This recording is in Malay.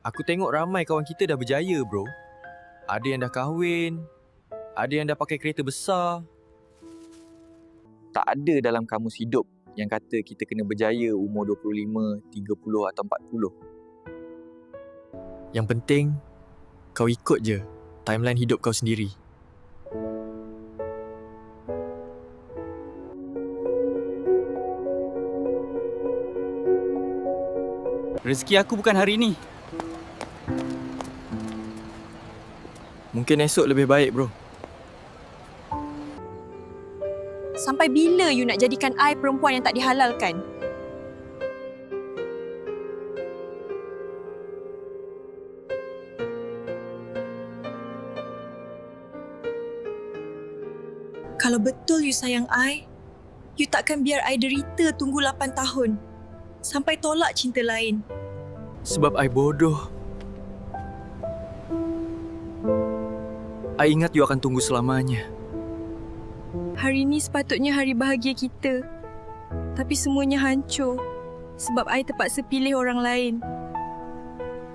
Aku tengok ramai kawan kita dah berjaya bro. Ada yang dah kahwin, ada yang dah pakai kereta besar. Tak ada dalam kamus hidup yang kata kita kena berjaya umur 25, 30 atau 40. Yang penting, kau ikut je timeline hidup kau sendiri. Rezeki aku bukan hari ni. Mungkin esok lebih baik bro. Sampai bila you nak jadikan I perempuan yang tak dihalalkan? Kalau betul you sayang I, you takkan biar I derita tunggu 8 tahun. Sampai tolak cinta lain. Sebab I bodoh. I ingat you akan tunggu selamanya. Hari ni sepatutnya hari bahagia kita. Tapi semuanya hancur. Sebab I terpaksa pilih orang lain.